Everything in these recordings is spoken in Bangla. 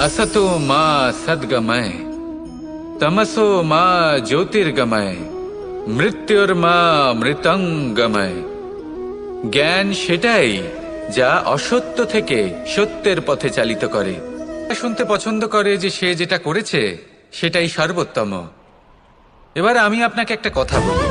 असतो मा सद्गमय तमसो मा জ্যোতির্গময় মৃত্যুর মা মৃতঙ্গময় জ্ঞান সেটাই যা অসত্য থেকে সত্যের পথে চালিত করে শুনতে পছন্দ করে যে সে যেটা করেছে সেটাই সর্বোত্তম এবার আমি আপনাকে একটা কথা বলি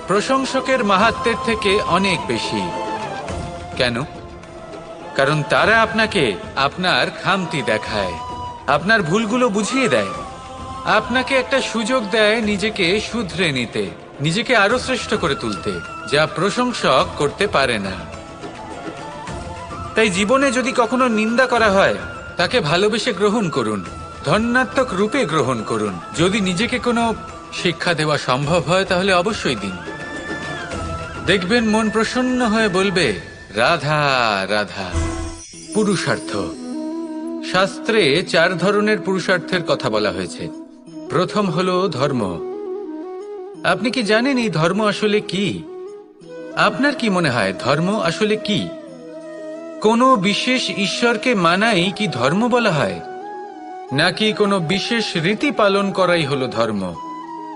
প্রশংসকের মাহাত্মের থেকে অনেক বেশি। কেন? কারণ তারা আপনাকে আপনার খামতি দেখায়, আপনার ভুলগুলো বুঝিয়ে দেয়। আপনাকে একটা সুযোগ দেয় নিজেকে শুধরে নিতে, নিজেকে আরও শ্রেষ্ঠ করে তুলতে, যা প্রশংসক করতে পারে না। তাই জীবনে যদি কখনো নিন্দা করা হয়, তাকে ভালোবেসে গ্রহণ করুন ধন্যাত্মক রূপে গ্রহণ করুন। যদি নিজেকে কোনো শিক্ষা দেওয়া সম্ভব হয়, তাহলে অবশ্যই দিন। দেখবেন মন প্রসন্ন হয়ে বলবে, রাধা রাধা। পুরুষার্থ। শাস্ত্রে চার ধরনের পুরুষার্থের কথা বলা হয়েছে। প্রথম হল ধর্ম। আপনি কি জানেন এই ধর্ম আসলে কি? আপনার কি মনে হয় ধর্ম আসলে কি? কোনো বিশেষ ঈশ্বরকে মানাই কি ধর্ম বলা হয়? নাকি কোনো বিশেষ রীতি পালন করাই হলো ধর্ম?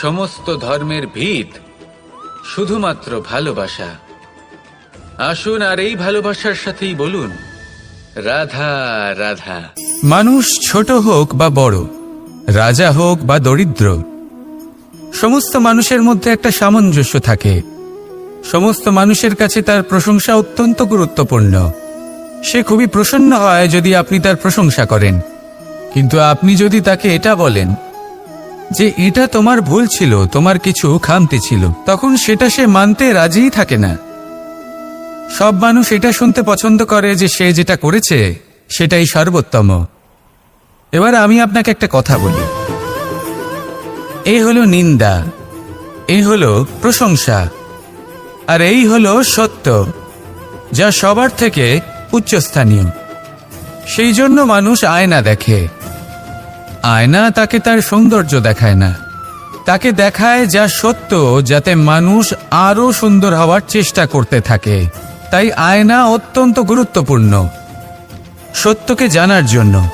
সমস্ত ধর্মের ভিত, শুধুমাত্র ভালোবাসা। আসুন আর এই ভালোবাসার সাথেই বলুন, রাধা রাধা। মানুষ ছোট হোক বা বড়, রাজা হোক বা দরিদ্র, সমস্ত মানুষের মধ্যে একটা সামঞ্জস্য থাকে। সমস্ত মানুষের কাছে তার প্রশংসা অত্যন্ত গুরুত্বপূর্ণ। সে খুবই প্রসন্ন হয় যদি আপনি তার প্রশংসা করেন। কিন্তু আপনি যদি তাকে এটা বলেন যে এটা তোমার ভুল ছিল, তোমার কিছু খামতি ছিল। তখন সেটা সে মানতে রাজিই থাকে না। সব মানুষ এটা শুনতে পছন্দ করে যে সে যেটা করেছে, সেটাই সর্বোত্তম। এবার আমি আপনাকে একটা কথা বলি। এই হলো নিন্দা, এই হলো প্রশংসা, আর এই হলো সত্য, যা সবার থেকে উচ্চস্থানীয়। সেই জন্য মানুষ আয়না দেখে। আয়না তাকে তার সৌন্দর্য দেখায় না। তাকে দেখায় যা সত্য, যাতে মানুষ আরও সুন্দর হওয়ার চেষ্টা করতে থাকে। তাই আয়না অত্যন্ত গুরুত্বপূর্ণ। সত্যকে জানার জন্য।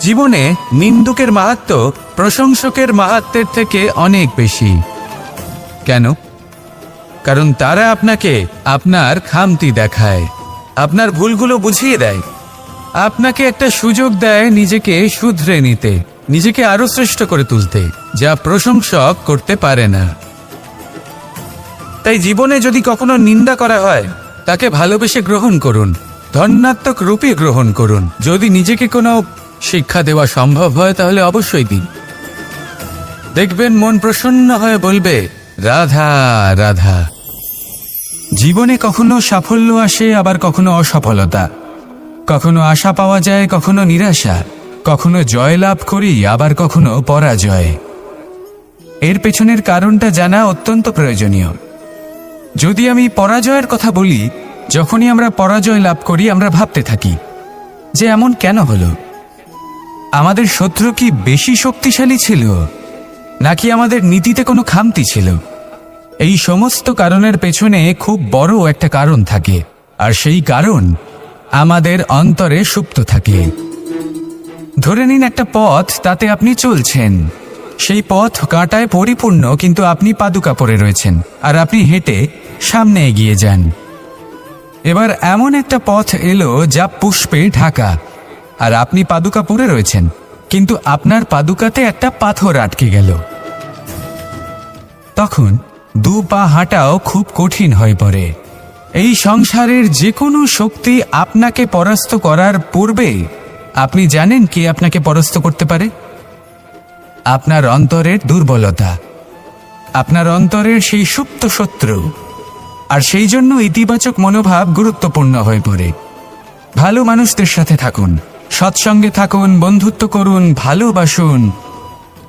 জীবনে নিন্দুকের মাহাত্ম প্রশংসকের মাহাত্মের থেকে অনেক বেশি। কেন? কারণ তারা আপনাকে আপনার খামতি দেখায়, আপনার ভুলগুলো বুঝিয়ে দেয়। আপনাকে একটা সুযোগ দেয় নিজেকে শুধরে নিতে, নিজেকে আরও শ্রেষ্ঠ করে তুলতে, যা প্রশংসক করতে পারে না। তাই জীবনে যদি কখনো নিন্দা করা হয়, তাকে ভালোবেসে গ্রহণ করুন ধন্যাত্মক রূপে গ্রহণ করুন। যদি নিজেকে কোনো শিক্ষা দেওয়া সম্ভব হয়, তাহলে অবশ্যই দিন। দেখবেন মন প্রসন্ন হয়ে বলবে, রাধা রাধা। জীবনে কখনো সাফল্য আসে, আবার কখনো অসফলতা। কখনো আশা পাওয়া যায়, কখনো নিরাশা। কখনো জয় লাভ করি, আবার কখনো পরাজয়। এর পেছনের কারণটা জানা অত্যন্ত প্রয়োজনীয়। যদি আমি পরাজয়ের কথা বলি, যখনই আমরা পরাজয় লাভ করি, আমরা ভাবতে থাকি, যে এমন কেন হলো? আমাদের শত্রু কি বেশি শক্তিশালী ছিল? নাকি আমাদের নীতিতে কোনো খামতি ছিল? এই সমস্ত কারণের পেছনে খুব বড় একটা কারণ থাকে। আর সেই কারণ আমাদের অন্তরে সুপ্ত থাকে। ধরে নিন একটা পথ, তাতে আপনি চলছেন। সেই পথ কাঁটায় পরিপূর্ণ, কিন্তু আপনি পাদুকা পরে রয়েছেন, আর আপনি হেঁটে সামনে এগিয়ে যান। এবার এমন একটা পথ এলো যা পুষ্পে ঢাকা, আর আপনি পাদুকা পরে রয়েছেন, কিন্তু আপনার পাদুকাতে একটা পাথর আটকে গেল। তখন দু পা হাঁটাও খুব কঠিন হয়ে পড়ে। এই সংসারের যে কোনো শক্তি আপনাকে পরাস্ত করার পূর্বে আপনি জানেন কি আপনাকে পরাস্ত করতে পারে? আপনার অন্তরের দুর্বলতা, আপনার অন্তরের সেই সুপ্ত শত্রু, আর সেই জন্য ইতিবাচক মনোভাব গুরুত্বপূর্ণ হয়ে পড়ে। ভালো মানুষদের সাথে থাকুন, সৎসঙ্গে থাকুন, বন্ধুত্ব করুন, ভালোবাসুন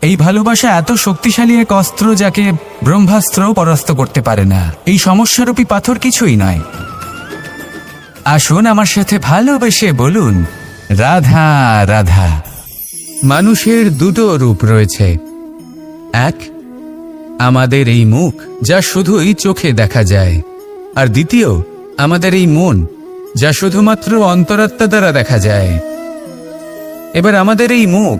এই ভালোবাসা এত শক্তিশালী এক অস্ত্র যাকে ব্রহ্মাস্ত্র পরাস্ত করতে পারে না। এই সমস্যারূপী পাথর কিছুই নয়। আসুন আমার সাথে ভালোবেসে বলুন, রাধা রাধা। মানুষের দুটো রূপ রয়েছে। এক, আমাদের এই মুখ, যা শুধুই চোখে দেখা যায়। আর দ্বিতীয়, আমাদের এই মন, যা শুধুমাত্র অন্তরাত্মা দ্বারা দেখা যায়। এবার আমাদের এই মুখ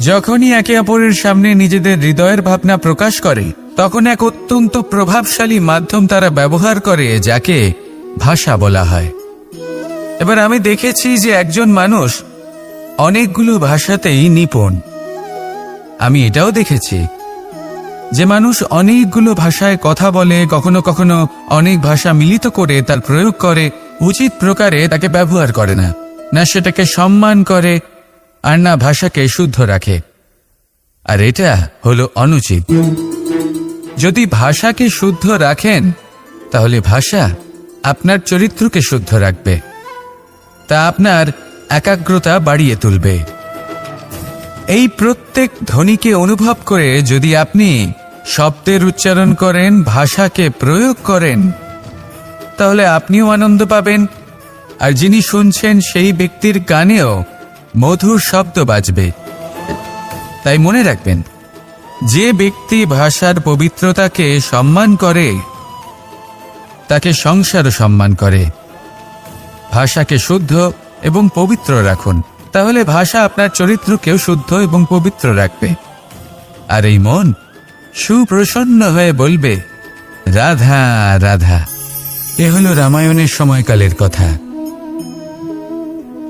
যখনই একে অপরের সামনে নিজেদের হৃদয়ের ভাবনা প্রকাশ করে, তখন এক অত্যন্ত প্রভাবশালী মাধ্যম তারা ব্যবহার করে, যাকে ভাষা বলা হয়। এবার আমি দেখেছি যে একজন মানুষ অনেকগুলো ভাষাতেই নিপুণ। আমি এটাও দেখেছি যে মানুষ অনেকগুলো ভাষায় কথা বলে, কখনো কখনো অনেক ভাষা মিলিত করে তার প্রয়োগ করে, উচিত প্রকারে তাকে ব্যবহার করে না। না সেটাকে সম্মান করে আর না ভাষাকে শুদ্ধ রাখে। আর এটা হলো অনুচিত। যদি ভাষাকে শুদ্ধ রাখেন, তাহলে ভাষা আপনার চরিত্রকে শুদ্ধ রাখবে। তা আপনার একাগ্রতা বাড়িয়ে তুলবে। এই প্রত্যেক ধ্বনিকে অনুভব করে যদি আপনি শব্দের উচ্চারণ করেন, ভাষাকে প্রয়োগ করেন, তাহলে আপনিও আনন্দ পাবেন। আর যিনি শুনছেন সেই ব্যক্তির কানেও মধুর শব্দ বাজবে। তাই মনে রাখবেন, যে ব্যক্তি ভাষার পবিত্রতাকে সম্মান করে, তাকে সংসারও সম্মান করে। ভাষাকে শুদ্ধ এবং পবিত্র রাখুন। তাহলে ভাষা আপনার চরিত্রকেও শুদ্ধ এবং পবিত্র রাখবে। আর এই মন সুপ্রসন্ন হয়ে বলবে, রাধা রাধা। এ হলো রামায়ণের সময়কালের কথা।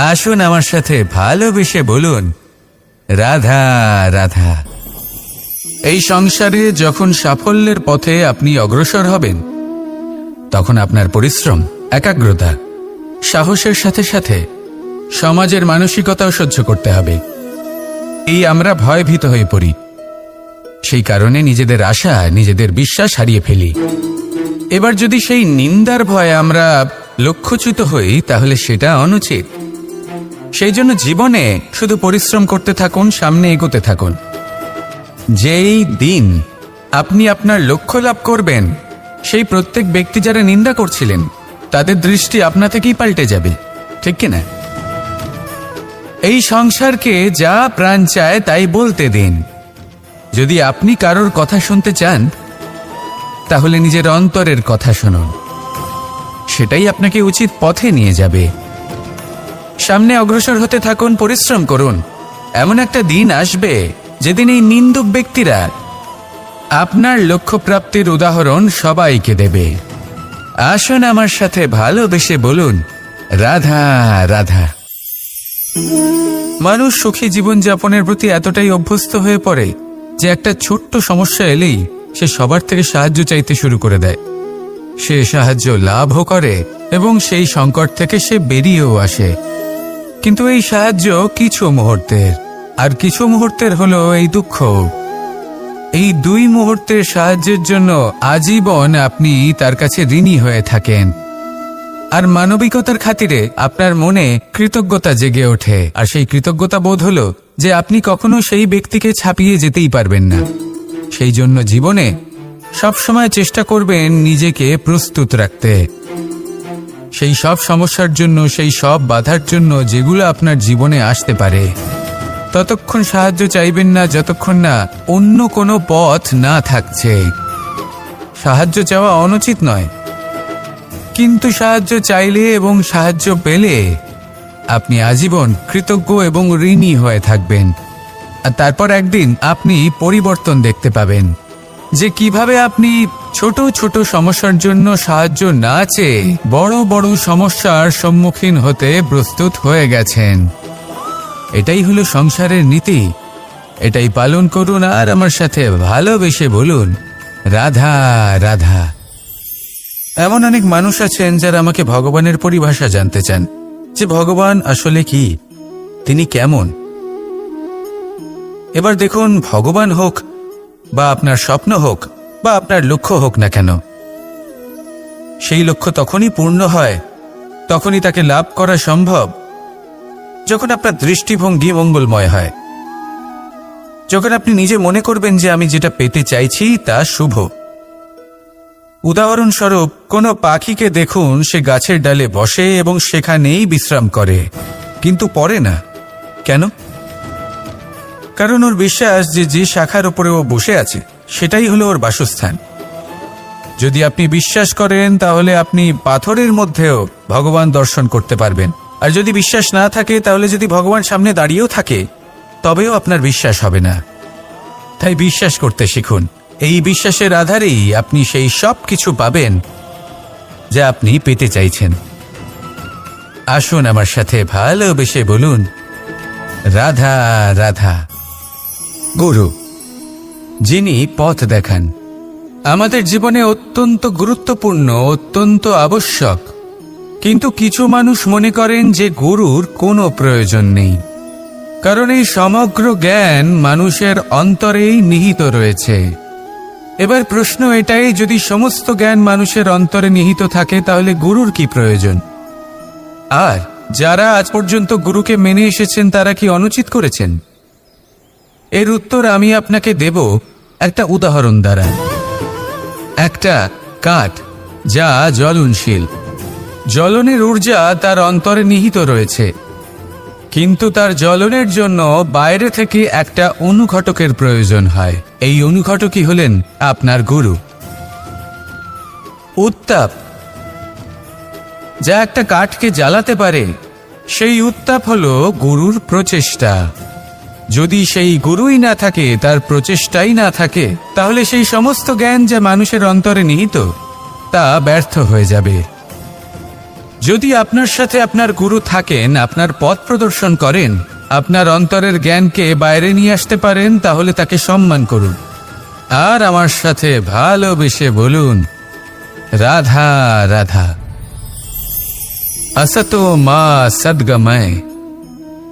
আসুন আমার সাথে ভালোবেসে বলুন। রাধা রাধা। এই সংসারে যখন সাফল্যের পথে আপনি অগ্রসর হবেন, তখন আপনার পরিশ্রম, একাগ্রতা, সাহসের সাথে সাথে সমাজের মানসিকতাও সহ্য করতে হবে। এই আমরা ভয়ভীত হয়ে পড়ি। সেই কারণে নিজেদের আশা, নিজেদের বিশ্বাস হারিয়ে ফেলি। এবার যদি সেই নিন্দার ভয়ে আমরা লক্ষ্যচ্যুত হই, তাহলে সেটা অনুচিত। সেই জন্য জীবনে শুধু পরিশ্রম করতে থাকুন, সামনে এগোতে থাকুন। যেই দিন আপনি আপনার লক্ষ্য লাভ করবেন, সেই প্রত্যেক ব্যক্তি যারা নিন্দা করছিলেন, তাদের দৃষ্টি আপনা থেকেই পাল্টে যাবে, ঠিক কিনা এই সংসারকে যা প্রাণ চায় তাই বলতে দিন। যদি আপনি কারোর কথা শুনতে চান, তাহলে নিজের অন্তরের কথা শুনুন। সেটাই আপনাকে উচিত পথে নিয়ে যাবে। সামনে অগ্রসর হতে থাকুন, পরিশ্রম করুন। এমন একটা দিন আসবে যেদিন এই নিন্দুক ব্যক্তিরা আপনার লক্ষ্য প্রাপ্তির উদাহরণ সবাইকে দেবে। আসুন আমার সাথে ভালোবেসে বলুন, রাধা রাধা। মানুষ সুখী জীবনযাপনের প্রতি এতটাই অভ্যস্ত হয়ে পড়ে যে একটা ছোট্ট সমস্যা এলেই সে সবার থেকে সাহায্য চাইতে শুরু করে দেয়। সে সাহায্য লাভও করে এবং সেই সংকট থেকে সে বেরিয়েও আসে। কিন্তু এই সাহায্য কিছু মুহূর্তের, আর কিছু মুহূর্তের হলো এই দুঃখ। এই দুই মুহূর্তের সাহায্যের জন্য আজীবন আপনি তার কাছে ঋণী হয়ে থাকেন। আর মানবিকতার খাতিরে আপনার মনে কৃতজ্ঞতা জেগে ওঠে, আর সেই কৃতজ্ঞতা বোধ হলো যে আপনি কখনো সেই ব্যক্তিকে ছাপিয়ে যেতেই পারবেন না। সেই জন্য জীবনে সবসময় চেষ্টা করবেন নিজেকে প্রস্তুত রাখতে। সেই সব সমস্যার জন্য, সেই সব বাধার জন্য যেগুলো আপনার জীবনে আসতে পারে। ততক্ষণ সাহায্য চাইবেন না, যতক্ষণ না অন্য কোনো পথ না থাকছে। সাহায্য চাওয়া অনুচিত নয়। কিন্তু সাহায্য চাইলে এবং সাহায্য পেলে আপনি আজীবন কৃতজ্ঞ এবং ঋণী হয়ে থাকবেন। আর তারপর একদিন আপনি পরিবর্তন দেখতে পাবেন। যে কীভাবে আপনি ছোট ছোট সমস্যার জন্য সাহায্য না চেয়ে বড় বড় সমস্যার সম্মুখীন হতে প্রস্তুত হয়ে গেছেন। এটাই হলো সংসারের নীতি। এটাই পালন করুন আর আমার সাথে ভালোবেসে বলুন, রাধা রাধা। এমন অনেক মানুষ আছেন যারা আমাকে ভগবানের পরিভাষা জানতে চান। যে ভগবান আসলে কি? তিনি কেমন? এবার দেখুন, ভগবান হোক বা আপনার স্বপ্ন হোক বা আপনার লক্ষ্য হোক না কেন। সেই লক্ষ্য তখনই পূর্ণ হয়, তখনই তাকে লাভ করা সম্ভব, যখন আপনার দৃষ্টিভঙ্গি মঙ্গলময় হয়। যখন আপনি নিজে মনে করবেন যে আমি যেটা পেতে চাইছি তা শুভ। উদাহরণস্বরূপ, কোনো পাখিকে দেখুন, সে গাছের ডালে বসে এবং সেখানেই বিশ্রাম করে, কিন্তু পরে না। কেন? কারণ ওর বিশ্বাস যে যে শাখার উপরে ও বসে আছে, সেটাই হলো ওর বাসস্থান। যদি আপনি বিশ্বাস করেন, তাহলে আপনি পাথরের মধ্যেও ভগবান দর্শন করতে পারবেন। আর যদি বিশ্বাস না থাকে, তাহলে যদি ভগবান সামনে দাঁড়িয়েও থাকে, তবেও আপনার বিশ্বাস হবে না। তাই বিশ্বাস করতে শিখুন। এই বিশ্বাসের আধারেই আপনি সেই সব কিছু পাবেন যা আপনি পেতে চাইছেন। আসুন আমার সাথে ভালোবেসে বলুন, রাধা রাধা। গুরু, যিনি পথ দেখান, আমাদের জীবনে অত্যন্ত গুরুত্বপূর্ণ, অত্যন্ত আবশ্যক। কিন্তু কিছু মানুষ মনে করেন যে গুরুর কোনো প্রয়োজন নেই, কারণ এই সমগ্র জ্ঞান মানুষের অন্তরেই নিহিত রয়েছে। এবার প্রশ্ন এটাই, যদি সমস্ত জ্ঞান মানুষের অন্তরে নিহিত থাকে, তাহলে গুরুর কি প্রয়োজন? আর যারা আজ পর্যন্ত গুরুকে মেনে এসেছেন, তারা কি অনুচিত করেছেন? এর উত্তর আমি আপনাকে দেব। একটা উদাহরণ দ্বারা। একটা কাঠ, যা জ্বলনশীল। জ্বলনের ঊর্জা তার অন্তরে নিহিত রয়েছে। কিন্তু তার জ্বলনের জন্য বাইরে থেকে একটা অনুঘটকের প্রয়োজন হয়। এই অনুঘটকই হলেন আপনার গুরু। উত্তাপ, যা একটা কাঠকে জ্বালাতে পারে। সেই উত্তাপ হলো গুরুর প্রচেষ্টা। যদি সেই গুরুই না থাকে তার প্রচেষ্টাই না থাকে তাহলে সেই সমস্ত জ্ঞান যা মানুষের অন্তরে নিহিত তা ব্যর্থ হয়ে যাবে যদি আপনার সাথে আপনার গুরু থাকেন আপনার পথ প্রদর্শন করেন আপনার অন্তরের জ্ঞানকে বাইরে নিয়ে আসতে পারেন তাহলে তাকে সম্মান করুন আর আমার সাথে ভালোবেসে বলুন রাধা রাধা असतो मा सद्गमय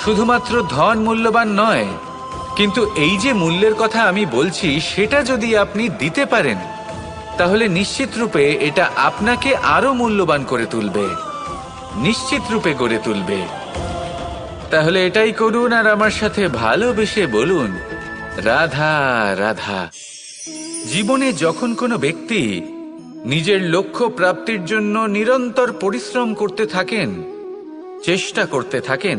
শুধুমাত্র ধন মূল্যবান নয়, কিন্তু এই যে মূল্যের কথা আমি বলছি, সেটা যদি আপনি দিতে পারেন, তাহলে নিশ্চিত রূপে এটা আপনাকে আরও মূল্যবান করে তুলবে, নিশ্চিত রূপে গড়ে তুলবে। তাহলে এটাই করুন আর আমার সাথে ভালোবেসে বলুন, রাধা রাধা। জীবনে যখন কোনো ব্যক্তি নিজের লক্ষ্য প্রাপ্তির জন্য নিরন্তর পরিশ্রম করতে থাকেন, চেষ্টা করতে থাকেন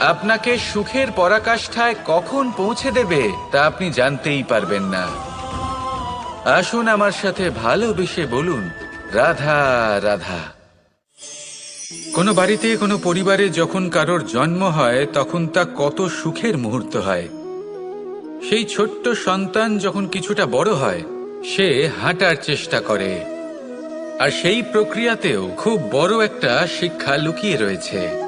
আপনাকে সুখের পরাকাষ্ঠায় কখন পৌঁছে দেবে, তা আপনি জানতেই পারবেন না। আসুন আমার সাথে ভালোবেসে বলুন, রাধা রাধা। কোনো বাড়িতে, কোনো পরিবারে যখন কারোর জন্ম হয়, তখন তা কত সুখের মুহূর্ত হয়। সেই ছোট্ট সন্তান যখন কিছুটা বড় হয়, সে হাঁটার চেষ্টা করে। আর সেই প্রক্রিয়াতেও খুব বড় একটা শিক্ষা লুকিয়ে রয়েছে।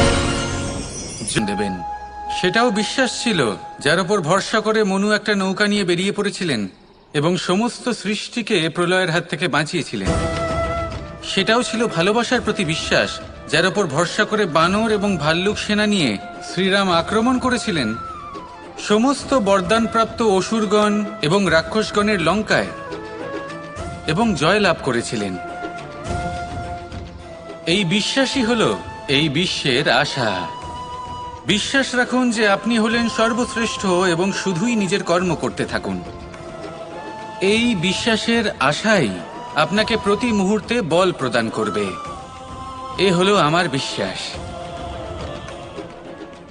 দেবেন। সেটাও বিশ্বাস ছিল, যার উপর ভরসা করে মনু একটা নৌকা নিয়ে বেরিয়ে পড়েছিলেন এবং সমস্ত সৃষ্টিকে প্রলয়ের হাত থেকে বাঁচিয়েছিলেন। সেটাও ছিল ভালোবাসার প্রতি বিশ্বাস, যার উপর ভরসা করে বানর এবং ভাল্লুক সেনা নিয়ে শ্রীরাম আক্রমণ করেছিলেন। সমস্ত বরদানপ্রাপ্ত অসুরগণ এবং রাক্ষসগণের লঙ্কায় এবং জয় লাভ করেছিলেন। এই বিশ্বাসই হল এই বিশ্বের আশা। বিশ্বাস রাখুন যে আপনি হলেন সর্বশ্রেষ্ঠ এবং শুধুই নিজের কর্ম করতে থাকুন। এই বিশ্বাসের আশাই আপনাকে প্রতি মুহূর্তে বল প্রদান করবে। এ হলো আমার বিশ্বাস।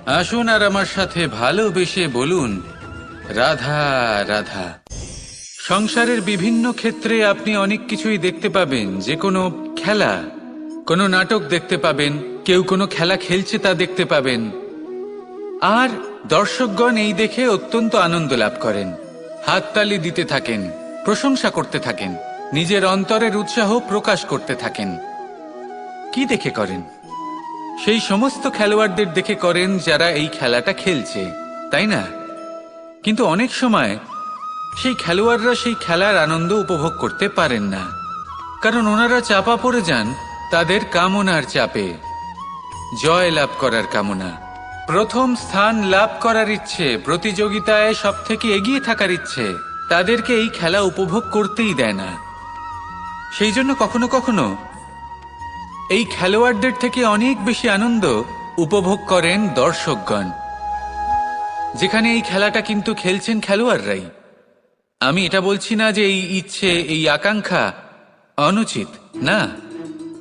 আসুন আর আমার সাথে ভালোবেসে বলুন, রাধা রাধা। সংসারের বিভিন্ন ক্ষেত্রে আপনি অনেক কিছুই দেখতে পাবেন। যে কোনো খেলা, কোনো নাটক দেখতে পাবেন, কেউ কোনো খেলা খেলছে তা দেখতে পাবেন। আর দর্শকগণ এই দেখে অত্যন্ত আনন্দ লাভ করেন। হাততালি দিতে থাকেন, প্রশংসা করতে থাকেন, নিজের অন্তরের উৎসাহ প্রকাশ করতে থাকেন। কি দেখে করেন? সেই সমস্ত খেলোয়াড়দের দেখে করেন যারা এই খেলাটা খেলছে, তাই না? কিন্তু অনেক সময় সেই খেলোয়াড়রা সেই খেলার আনন্দ উপভোগ করতে পারেন না। কারণ ওনারা চাপা পড়ে যান তাদের কামনার চাপে। জয় লাভ করার কামনা। প্রথম স্থান লাভ করার ইচ্ছে, প্রতিযোগিতায় সব থেকে এগিয়ে থাকার ইচ্ছে, তাদেরকে এই খেলা উপভোগ করতেই দেয় না। সেই জন্য কখনো কখনো এই খেলোয়াড়দের থেকে অনেক বেশি আনন্দ উপভোগ করেন দর্শকগণ। যেখানে এই খেলাটা কিন্তু খেলছেন খেলোয়াড়রাই। আমি এটা বলছি না যে এই ইচ্ছে, এই আকাঙ্ক্ষা অনুচিত, না।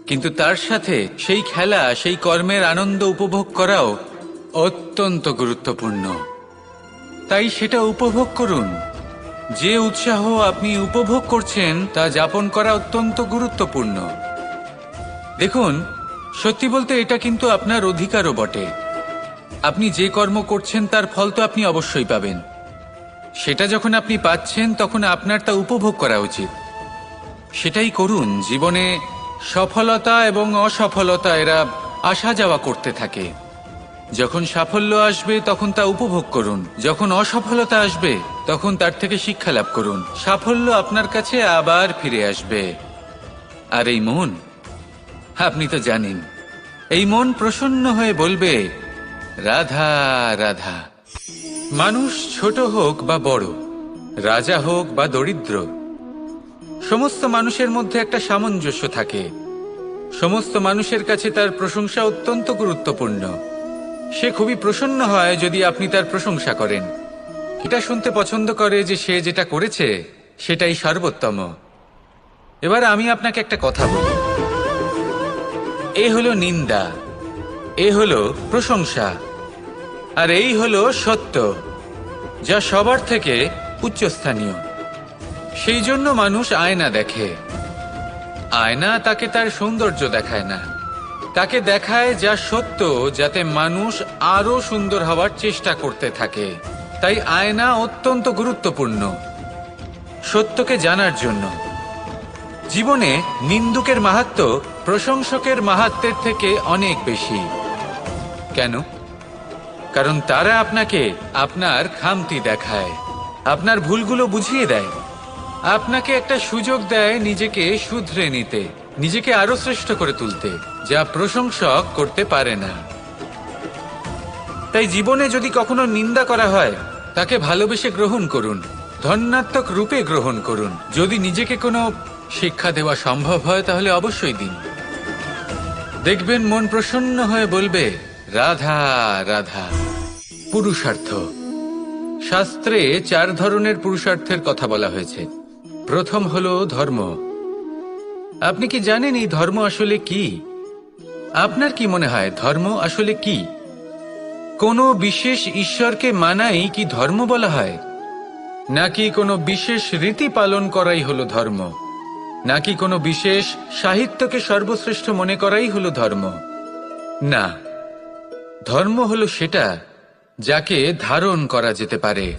কিন্তু তার সাথে সেই খেলা, সেই কর্মের আনন্দ উপভোগ করাও অত্যন্ত গুরুত্বপূর্ণ। তাই সেটা উপভোগ করুন। যে উৎসাহ আপনি উপভোগ করছেন তা যাপন করা অত্যন্ত গুরুত্বপূর্ণ। দেখুন, সত্যি বলতে এটা কিন্তু আপনার অধিকারও বটে। আপনি যে কর্ম করছেন তার ফল তো আপনি অবশ্যই পাবেন। সেটা যখন আপনি পাচ্ছেন, তখন আপনার তা উপভোগ করা উচিত। সেটাই করুন, জীবনে সফলতা এবং অসফলতা এরা আসা যাওয়া করতে থাকে। যখন সাফল্য আসবে, তখন তা উপভোগ করুন। যখন অসফলতা আসবে, তখন তার থেকে শিক্ষা লাভ করুন। সাফল্য আপনার কাছে আবার ফিরে আসবে। আর এই মন? আপনি তো জানেন। এই মন প্রসন্ন হয়ে বলবে, রাধা রাধা। মানুষ ছোট হোক বা বড়, রাজা হোক বা দরিদ্র, সমস্ত মানুষের মধ্যে একটা সামঞ্জস্য থাকে। সমস্ত মানুষের কাছে তার প্রশংসা অত্যন্ত গুরুত্বপূর্ণ। সে খুবই প্রসন্ন হয় যদি আপনি তার প্রশংসা করেন। এটা শুনতে পছন্দ করে যে সে যেটা করেছে, সেটাই সর্বোত্তম। এবার আমি আপনাকে একটা কথা বলি। এ হলো নিন্দা, এ হলো প্রশংসা, আর এই হলো সত্য, যা সবার থেকে উচ্চস্থানীয়। সেই জন্য মানুষ আয়না দেখে। আয়না তাকে তার সৌন্দর্য দেখায় না। তাকে দেখায় যা সত্য, যাতে মানুষ আরও সুন্দর হওয়ার চেষ্টা করতে থাকে। তাই আয়না অত্যন্ত গুরুত্বপূর্ণ। সত্যকে জানার জন্য। জীবনে নিন্দুকের মাহাত্ম প্রশংসকের মাহাত্মের থেকে অনেক বেশি। কেন? কারণ তারা আপনাকে আপনার খামতি দেখায়, আপনার ভুলগুলো বুঝিয়ে দেয়। আপনাকে একটা সুযোগ দেয় নিজেকে শুধরে নিতে। নিজেকে আরও শ্রেষ্ঠ করে তুলতে, যা প্রশংসক করতে পারে না। তাই জীবনে যদি কখনো নিন্দা করা হয়, তাকে ভালোবেসে গ্রহণ করুন ধন্যাত্মক রূপে গ্রহণ করুন। যদি নিজেকে কোনো শিক্ষা দেওয়া সম্ভব হয়, তাহলে অবশ্যই দিন। দেখবেন মন প্রসন্ন হয়ে বলবে, রাধা রাধা। পুরুষার্থ। শাস্ত্রে চার ধরনের পুরুষার্থের কথা বলা হয়েছে। প্রথম হলো ধর্ম। আপনি কি জানেন এই ধর্ম আসলে কি? আপনার কি মনে হয় ধর্ম আসলে কি? কোনো বিশেষ ঈশ্বরকে মানাই কি ধর্ম বলা হয়? নাকি কোনো বিশেষ রীতি পালন করাই হলো ধর্ম? নাকি কোনো বিশেষ সাহিত্যকে সর্বশ্রেষ্ঠ মনে করাই হলো ধর্ম? না। ধর্ম হলো সেটা যাকে ধারণ করা যেতে পারে।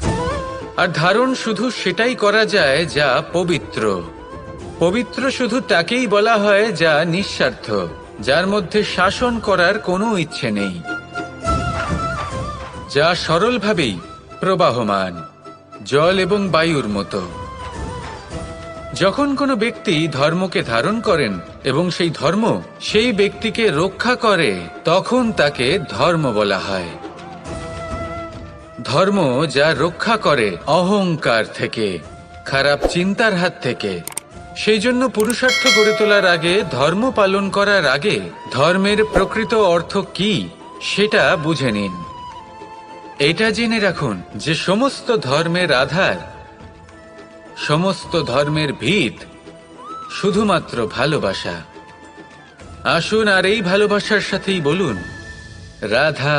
আর ধারণ শুধু সেটাই করা যায় যা পবিত্র। পবিত্র শুধু তাকেই বলা হয় যা নিঃস্বার্থ, যার মধ্যে শাসন করার কোনো ইচ্ছে নেই, যা সরলভাবেই প্রবাহমান, জল এবং বায়ুর মতো। যখন কোনো ব্যক্তি ধর্মকে ধারণ করেন এবং সেই ধর্ম সেই ব্যক্তিকে রক্ষা করে, তখন তাকে ধর্ম বলা হয়। ধর্ম যা রক্ষা করে অহংকার থেকে, খারাপ চিন্তার হাত থেকে সেই জন্য পুরুষার্থ গড়ে তোলার আগে, ধর্ম পালন করার আগে ধর্মের প্রকৃত অর্থ কি সেটা বুঝে নিন। এটা জেনে রাখুন যে সমস্ত ধর্মের আধার, সমস্ত ধর্মের ভিত শুধুমাত্র ভালোবাসা। আসুন আর এই ভালোবাসার সাথেই বলুন, রাধা